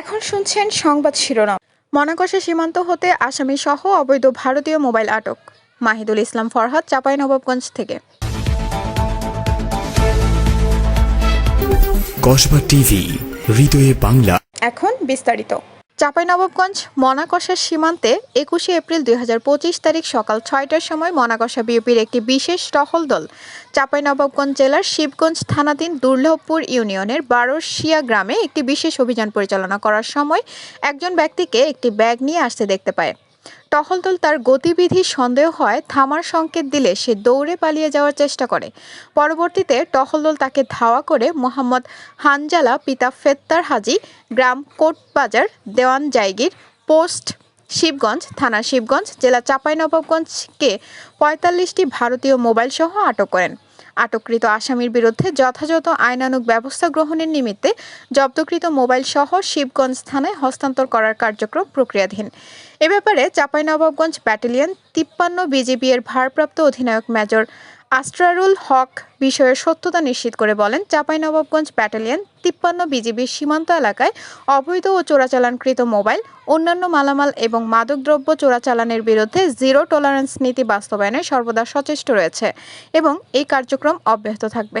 এখন শুনছেন সংবাদ শিরোনাম। মনাকষা সীমান্ত হতে আসামি সহ অবৈধ ভারতীয় মোবাইল আটক। মাহিদুল ইসলাম ফরহাদ চাঁপাইনবাবগঞ্জ থেকে। কসবা টিভি হৃদয়ে বাংলা। এখন বিস্তারিত। চাঁপাইনবাবগঞ্জ মনাকষার সীমান্তে একুশে এপ্রিল দুই হাজার পঁচিশ তারিখ সকাল ছয়টার সময় মনাকষা বিউপির একটি বিশেষ টহল দল চাঁপাইনবাবগঞ্জ জেলার শিবগঞ্জ থানাধীন দুর্লভপুর ইউনিয়নের বারোশিয়া গ্রামে একটি বিশেষ অভিযান পরিচালনা করার সময় একজন ব্যক্তিকে একটি ব্যাগ নিয়ে আসতে দেখতে পায়। টহল দল তার গতিবিধি সন্দেহ হয়, থামার সংকেত দিলে সে দৌড়ে পালিয়ে যাওয়ার চেষ্টা করে। পরবর্তীতে টহলদল তাকে ধাওয়া করে মোহাম্মদ হানজালা পিতা ফেত্তার হাজি, গ্রাম কোটবাজার, দেওয়ান জায়গির পোস্ট, শিবগঞ্জ, থানা শিবগঞ্জ, জেলা চাঁপাইনবাবগঞ্জকে পঁয়তাল্লিশটি ভারতীয় মোবাইল সহ আটক করেন। আটককৃত আসামির বিরুদ্ধে যথাযথ আইনানুগ ব্যবস্থা গ্রহণের নিমিত্তে জব্দকৃত মোবাইল সহ শিবগঞ্জ থানায় হস্তান্তর করার কার্যক্রম প্রক্রিয়াধীন। এ ব্যাপারে চাঁপাইনবাবগঞ্জ ব্যাটালিয়ন তিপ্পান্ন বিজিবি এর ভারপ্রাপ্ত অধিনায়ক মেজর আস্ট্রারুল হক বিষয়ের সত্যতা নিশ্চিত করে বলেন, চাঁপাইনবাবগঞ্জ ব্যাটালিয়ন তিপ্পান্ন বিজিবির সীমান্ত এলাকায় অবৈধ ও চোরাচালানকৃত মোবাইল, অন্যান্য মালামাল এবং মাদকদ্রব্য চোরাচালানের বিরুদ্ধে জিরো টলারেন্স নীতি বাস্তবায়নে সর্বদা সচেষ্ট রয়েছে এবং এই কার্যক্রম অব্যাহত থাকবে।